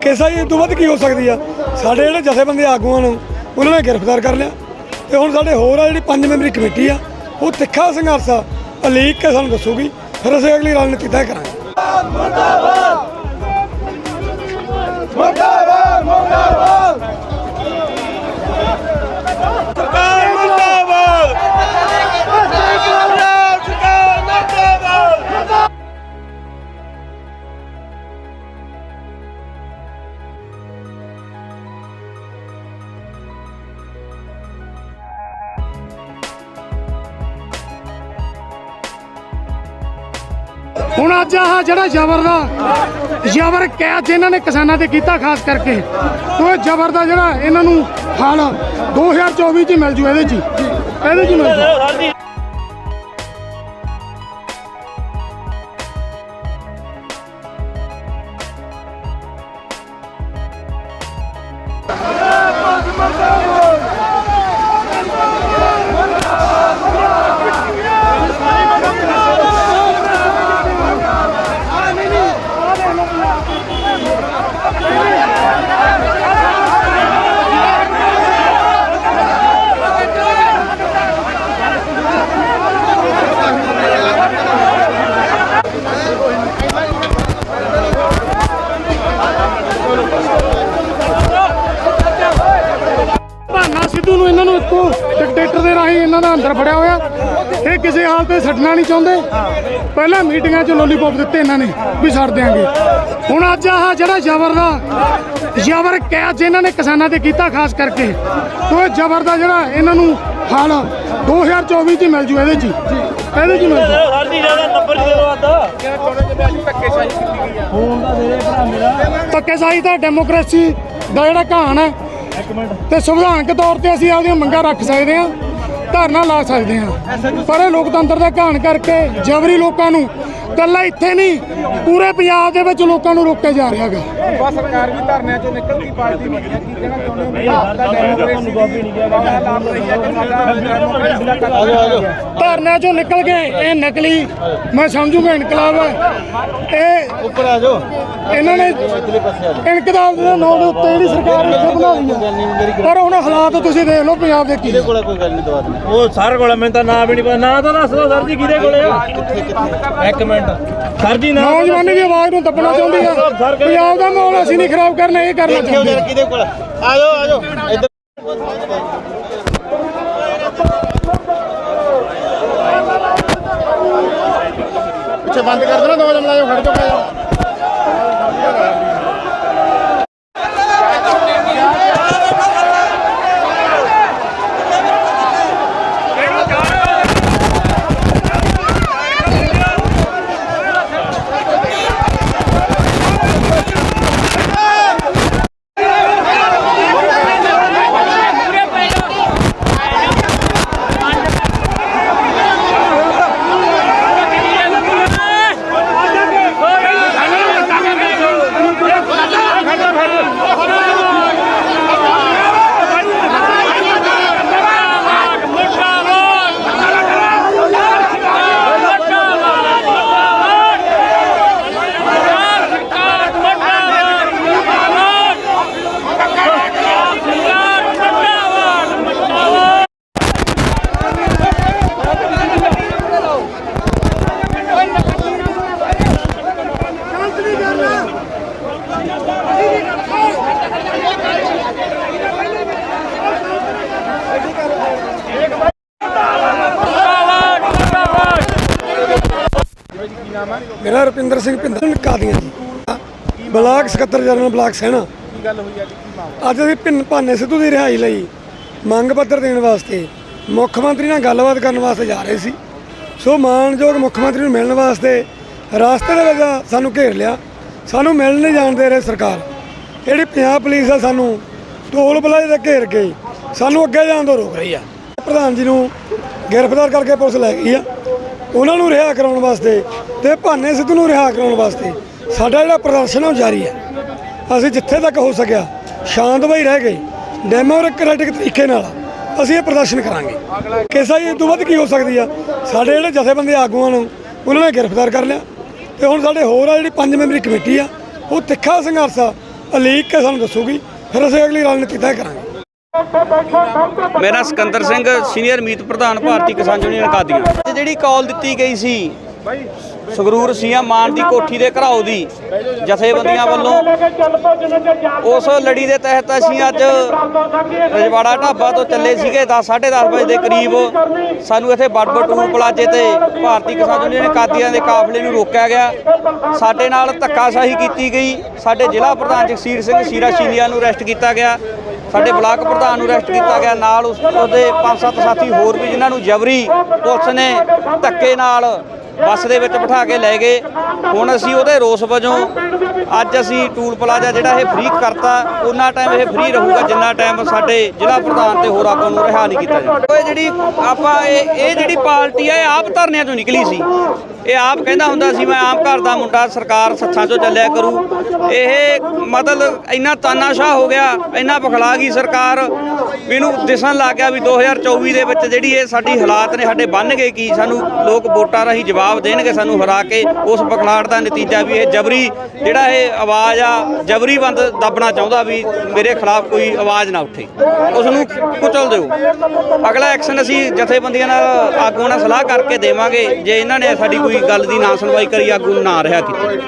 ਕੇਸਾ ਇਹ ਤੋਂ ਵੱਧ ਕੀ ਹੋ ਸਕਦੀ ਆ? ਸਾਡੇ ਜਿਹੜੇ ਜਥੇਬੰਦੀ ਆਗੂਆਂ ਨੂੰ, ਉਹਨਾਂ ਨੇ ਗ੍ਰਿਫਤਾਰ ਕਰ ਲਿਆ। ਤੇ ਹੁਣ ਸਾਡੇ ਹੋਰ ਆ ਜਿਹੜੀ ਪੰਜ ਮੈਂਬਰੀ ਕਮੇਟੀ ਆ, ਉਹ ਤਿੱਖਾ ਸੰਘਰਸ਼ ਆ। ਅਲੀਕ ਕੇ ਸਾਨੂੰ ਦੱਸੂਗੀ, ਫਿਰ ਅਸੀਂ ਅਗਲੀ ਰਣਨੀਤੀ ਤੈਅ ਕਰਾਂਗੇ। ਸਰਕਾਰ ਹੁਣ ਅੱਜ ਆਹ ਜਿਹੜਾ ਜ਼ਬਰ ਦਾ ਜ਼ਬਰ ਕੈਦ ਇਹਨਾਂ ਨੇ ਕਿਸਾਨਾਂ ਤੇ ਕੀਤਾ ਖਾਸ ਕਰਕੇ ਉਹ ਜ਼ਬਰ ਦਾ ਜਿਹੜਾ ਇਹਨਾਂ ਨੂੰ ਹੱਲ 2024 ਚ ਮਿਲ ਜੂ, ਇਹਦੇ ਚ ਇਹਦੇ ਚ ਮਿਲ ਜੂ। ਸਿੱਧੂ ਨੂੰ ਇਹਨਾਂ ਨੂੰ ਇੱਕੋ ਡਿਕਟੇਟਰ ਦੇ ਰਾਹੀਂ ਇਹਨਾਂ ਦਾ ਅੰਦਰ ਫੜਿਆ ਹੋਇਆ। ਇਹ ਕਿਸੇ ਹਾਲ ਤੇ ਛੱਡਣਾ ਨਹੀਂ ਚਾਹੁੰਦੇ। ਪਹਿਲਾਂ ਮੀਟਿੰਗਾਂ 'ਚ ਲੋਲੀਪੌਪ ਦਿੱਤੇ ਇਹਨਾਂ ਨੇ ਵੀ ਛੱਡ ਦਿਆਂਗੇ। ਹੁਣ ਅੱਜ ਆਹ ਜਿਹੜਾ ਜ਼ਬਰ ਦਾ ਜ਼ਬਰ ਕੈਦ ਇਹਨਾਂ ਨੇ ਕਿਸਾਨਾਂ ਤੇ ਕੀਤਾ ਖਾਸ ਕਰਕੇ ਉਹ ਜ਼ਬਰ ਦਾ ਜਿਹੜਾ ਇਹਨਾਂ ਨੂੰ ਹੱਲ 2024 ਚ ਮਿਲ ਜੂ ਇਹਦੇ ਚ ਇਹਦੇ ਚ ਮਿਲ ਜੂ। ਸਾਡੀ ਜ਼ਿਆਦਾ ਨੰਬਰ ਦੇ ਦਿਓ ਅੱਧਾ ਧੱਕੇਸ਼ਾਹੀ ਤਾਂ ਡੈਮੋਕ੍ਰੇਸੀ ਦਾ ਜਿਹੜਾ ਕਹਾਣ ਹੈ ਤੇ ਸੰਵਿਧਾਨਕ ਤੌਰ ਤੇ ਅਸੀਂ ਆਪਦੀਆਂ ਮੰਗਾਂ ਰੱਖ ਸਕਦੇ ਹਾਂ। ਧਰਨਾ ਲਾ ਸਕਦੇ ਹਾਂ। ਪਰ ਇਹ ਲੋਕਤੰਤਰ ਦਾ ਕਹਾਣ ਕਰਕੇ ਜਬਰੀ ਲੋਕਾਂ ਨੂੰ ਕੱਲਾ ਇੱਥੇ ਨਹੀਂ ਪੂਰੇ ਪੰਜਾਬ ਦੇ ਵਿੱਚ ਲੋਕਾਂ ਨੂੰ ਰੋਕਿਆ ਜਾ ਰਿਹਾ ਹੈਗਾ। ਬਾ ਸਰਕਾਰ ਵੀ ਧਰਨਿਆਂ ਚੋਂ ਨਿਕਲਦੀ ਪਾਰਟੀ ਨਹੀਂ ਹੈ ਕੀ ਕਹਿਣਾ ਚਾਹੁੰਦੇ ਹੋ? ਵੀ ਆਪਦਾ ਡੈਮੋਕ੍ਰੇਸੀ ਦੀ ਲਾਭ ਰਹੀ ਹੈ ਕਿ ਸਾਡਾ ਡੈਮੋਕ੍ਰੇਸੀ ਦਾ ਕਤਲ ਧਰਨਿਆਂ ਚੋਂ ਨਿਕਲ ਕੇ ਇਹ ਨਕਲੀ ਮੈਂ ਸਮਝੂਗਾ ਇਨਕਲਾਬ ਹੈ। ਇਹ ਉੱਪਰ ਆ ਜਾਓ। ਇਹਨਾਂ ਨੇ ਇਨਕਲਾਬ ਦੇ ਨਾਂ ਦੇ ਉੱਤੇ ਜਿਹੜੀ ਸਰਕਾਰ ਇੱਥੇ ਬਣਾ ਲਈ ਹੈ। ਪਰ ਹੁਣ ਹਾਲਾਤ ਤੁਸੀਂ ਦੇਖ ਲਓ ਪੰਜਾਬ ਦੇ ਕੀ। ਕੋਲੇ ਕੋਈ ਗੱਲ ਨਹੀਂ ਦਵਾ ਉਹ ਸਰ ਕੋਲੇ ਮੈਨੂੰ ਤਾਂ ਨਾਂ ਵੀ ਨਹੀਂ ਪਤਾ। ਨਾਂ ਤਾਂ ਦੱਸ ਦਿਓ ਸਰ ਜੀ ਕਿਹਦੇ ਕੋਲੇ ਆ? ਇੱਕ ਮਿੰਟ। ਸਰ ਜੀ ਨਾਂ ਨੌਜਵਾਨੀ ਦੀ ਆਵਾਜ਼ ਨੂੰ ਦੱਬਣਾ ਚਾਹੁੰਦੀ ਆ। ਪੰਜਾਬ ਦਾ ਮਾਹੌਲ ਅਸੀਂ ਨਹੀਂ ਖਰਾਬ ਕਰਨਾ ਇਹ ਕਰਨਾ ਚਾਹੁੰਦੇ ਆ। ਕਿਹਦੇ ਕੋਲ ਆ। ਜਾਓ ਆ ਜਾਓ ਇੱਧਰ। ਪਿੱਛੇ ਬੰਦ ਕਰ ਦੇਣਾ ਦੋ ਜਮਲਾ ਜੋ ਖੜ ਚੁੱਕਾ ਮੇਰਾ ਰੁਪਿੰਦਰ ਸਿੰਘ ਭਿੰਦਰ ਕਾਦੀਆਂ ਜੀ। ਬਲਾਕ ਸਕੱਤਰ ਜਨਰਲ ਬਲਾਕ ਸੈਨਾ ਕੀ ਗੱਲ ਹੋਈ ਅੱਜ? ਕੀ ਮਾਮਲਾ? ਅੱਜ ਅਸੀਂ ਭਿੰਨ ਭਾਨੇ ਸਿੱਧੂ ਦੀ ਰਿਹਾਈ ਲਈ ਮੰਗ ਪੱਤਰ ਦੇਣ ਵਾਸਤੇ ਮੁੱਖ ਮੰਤਰੀ ਨਾਲ ਗੱਲਬਾਤ ਕਰਨ ਵਾਸਤੇ ਜਾ ਰਹੇ ਸੀ। ਸੋ ਮਾਨਯੋਗ ਮੁੱਖ ਮੰਤਰੀ ਨੂੰ ਮਿਲਣ ਵਾਸਤੇ ਰਾਸਤੇ ਦੇ ਵਿੱਚ ਸਾਨੂੰ ਘੇਰ ਲਿਆ। ਸਾਨੂੰ ਮਿਲਣ ਨਹੀਂ ਜਾਣ ਦੇ ਰਹੇ ਸਰਕਾਰ। ਜਿਹੜੀ ਪੰਜਾਬ ਪੁਲਿਸ ਆ ਸਾਨੂੰ ਟੋਲ ਪਲਾਜ਼ੇ ਤੇ ਘੇਰ ਕੇ ਸਾਨੂੰ ਅੱਗੇ ਜਾਣ ਤੋਂ ਰੋਕ ਰਹੀ ਆ। ਪ੍ਰਧਾਨ ਜੀ ਨੂੰ ਗ੍ਰਿਫਤਾਰ ਕਰਕੇ ਪੁਲਿਸ ਲੈ ਗਈ ਆ। ਉਹਨਾਂ ਨੂੰ ਰਿਹਾ ਕਰਾਉਣ ਵਾਸਤੇ ਤੇ ਭਾਨੇ ਸਿੱਧੂ ਨੂੰ ਰਿਹਾ ਕਰਾਉਣ ਵਾਸਤੇ। ਸਾਡਾ ਜਿਹੜਾ ਪ੍ਰਦਰਸ਼ਨ ਉਹ ਜਾਰੀ ਹੈ ਅਸੀਂ ਜਿੱਥੇ ਤੱਕ ਹੋ ਸਕਿਆ ਸ਼ਾਂਤਮਈ ਰਹਿ ਗਏ, ਡੈਮੋਕ੍ਰੈਟਿਕ ਤਰੀਕੇ ਨਾਲ ਅਸੀਂ ਇਹ ਪ੍ਰਦਰਸ਼ਨ ਕਰਾਂਗੇ। ਕਿਸਾ ਇਹ ਤੋਂ ਵੱਧ ਕੀ ਹੋ ਸਕਦੀ ਆ? ਸਾਡੇ ਜਿਹੜੇ ਜਥੇਬੰਦੀ ਆਗੂਆਂ ਨੂੰ ਉਹਨਾਂ ਨੇ ਗ੍ਰਿਫਤਾਰ ਕਰ ਲਿਆ। ਤੇ ਹੁਣ ਸਾਡੇ ਹੋਰ ਆ ਜਿਹੜੀ ਪੰਜ ਮੈਂਬਰੀ ਕਮੇਟੀ ਆ, ਉਹ ਤਿੱਖਾ ਸੰਘਰਸ਼ ਆ। ਅਲੀਕ ਕੇ ਸਾਨੂੰ ਦੱਸੂਗੀ, ਫਿਰ ਅਸੀਂ ਅਗਲੀ ਰਣਨੀਤੀ ਤੈਅ ਕਰਾਂਗੇ। ਮੇਰਾ ਸਿਕੰਦਰ ਸਿੰਘ ਸੀਨੀਅਰ ਮੀਤ ਪ੍ਰਧਾਨ ਭਾਰਤੀ ਕਿਸਾਨ ਯੂਨੀਅਨ ਕਾਦੀਆਂ ਅੱਜ ਜਿਹੜੀ ਕਾਲ ਦਿੱਤੀ ਗਈ ਸੀ, ਸੰਗਰੂਰ ਸੀਐਮ ਮਾਨ ਦੀ ਕੋਠੀ ਦੇ ਘਰਾਓ ਦੀ ਜਥੇਬੰਦੀਆਂ ਵੱਲੋਂ, ਉਸ ਲੜੀ ਦੇ ਤਹਿਤ ਅਸੀਂ ਅੱਜ ਰਜਵਾੜਾ ਢਾਬਾ ਤੋਂ ਚੱਲੇ ਸੀਗੇ 10 10:30 ਵਜੇ ਦੇ ਕਰੀਬ। ਸਾਨੂੰ ਇੱਥੇ ਬੜਬੜ ਟੂਲ ਪਲਾਜੇ ਤੇ ਭਾਰਤੀ ਕਿਸਾਨ ਯੂਨੀਅਨ ਕਾਦੀਆਂ ਦੇ ਕਾਫਲੇ ਨੂੰ ਰੋਕਿਆ ਗਿਆ। ਸਾਡੇ ਨਾਲ ਧੱਕਾਸ਼ਾਹੀ ਕੀਤੀ ਗਈ। ਸਾਡੇ ਜ਼ਿਲ੍ਹਾ ਪ੍ਰਧਾਨ ਜਗਸੀਰ ਸਿੰਘ ਸੀਰਾ ਸ਼ੀਨੀਆ ਨੂੰ ਅਰੈਸਟ ਕੀਤਾ ਗਿਆ। ਸਾਡੇ ਬਲਾਕ ਪ੍ਰਧਾਨ ਨੂੰ ਅਰੈਸਟ ਕੀਤਾ ਗਿਆ, ਨਾਲ ਉਸ ਉਹਦੇ ਪੰਜ ਸੱਤ ਸਾਥੀ ਹੋਰ ਵੀ ਜਿਨ੍ਹਾਂ ਨੂੰ ਜਬਰੀ ਪੁਲਿਸ ਨੇ ਧੱਕੇ ਨਾਲ ਬੱਸ ਦੇ ਵਿੱਚ ਬਿਠਾ ਕੇ ਲੈ ਗਏ। ਹੁਣ ਅਸੀਂ ਉਹਦੇ ਰੋਸ ਵਜੋਂ ਅੱਜ ਅਸੀਂ ਟੂਲ ਪਲਾਜ਼ਾ ਜਿਹੜਾ ਇਹ ਫ੍ਰੀ ਕਰਤਾ, ਉਹਨਾਂ ਟਾਈਮ ਇਹ ਫ੍ਰੀ ਰਹੂਗਾ, ਜਿੰਨਾ ਟਾਈਮ ਸਾਡੇ ਜ਼ਿਲ੍ਹਾ ਪ੍ਰਧਾਨ ਤੇ ਹੋਰ ਆਗੂ ਨੂੰ ਰਿਹਾ ਨਹੀਂ ਕੀਤਾ ਜਾਂਦਾ। ਇਹ ਜਿਹੜੀ ਆਪਾਂ ਇਹ ਇਹ ਜਿਹੜੀ ਪਾਰਟੀ ਆ, ਇਹ ਆਪ ਧਰਨਿਆਂ ਤੋਂ ਨਿਕਲੀ ਸੀ। ਇਹ ਆਪ ਕਹਿੰਦਾ ਹੁੰਦਾ ਸੀ, ਮੈਂ ਆਮ ਘਰ ਦਾ ਮੁੰਡਾ, ਸਰਕਾਰ ਸੱਥਾਂ ਚੋਂ ਚੱਲਿਆ ਕਰੂ। ਇਹ ਮਤਲਬ ਇੰਨਾ ਤਾਨਾਸ਼ਾਹ ਹੋ ਗਿਆ, ਇੰਨਾ ਬਖਲਾ ਗਈ ਸਰਕਾਰ ਵੀ ਇਹਨੂੰ ਦਿਸਣ ਲੱਗ ਗਿਆ ਵੀ 2024 ਦੇ ਵਿੱਚ ਜਿਹੜੀ ਇਹ ਸਾਡੀ ਹਾਲਾਤ ਨੇ, ਸਾਡੇ ਬਣ ਗਏ ਕੀ? ਸਾਨੂੰ ਲੋਕ ਵੋਟਾਂ ਰਾਹੀਂ ਜਵਾਬ ਦੇਣਗੇ, ਸਾਨੂੰ ਹਰਾ ਕੇ ਉਸ ਬਖਲਾੜ ਦਾ ਨਤੀਜਾ ਵੀ ਇਹ ਜਬਰੀ ਜਿਹੜਾ ਇਹ ਆਵਾਜ਼ ਆ, ਜਬਰੀ ਬੰਦ ਦੱਬਣਾ ਚਾਹੁੰਦਾ ਵੀ ਮੇਰੇ ਖਿਲਾਫ ਕੋਈ ਆਵਾਜ਼ ਨਾ ਉੱਠੇ। ਉਸ ਨੂੰ ਕੁਚਲ ਦਿਓ। ਅਗਲਾ ਐਕਸ਼ਨ ਅਸੀਂ ਜਥੇਬੰਦੀਆਂ ਨਾਲ ਆਗੂਆਂ ਨਾਲ ਸਲਾਹ ਕਰਕੇ ਦੇਵਾਂਗੇ, ਜੇ ਇਹਨਾਂ ਨੇ ਸਾਡੀ ਕੋਈ ਗੱਲ ਦੀ ਨਾ ਸੁਣਵਾਈ ਕਰੀ ਆਗੂ ਨਾ ਰਿਹਾ ਕੀਤੀ।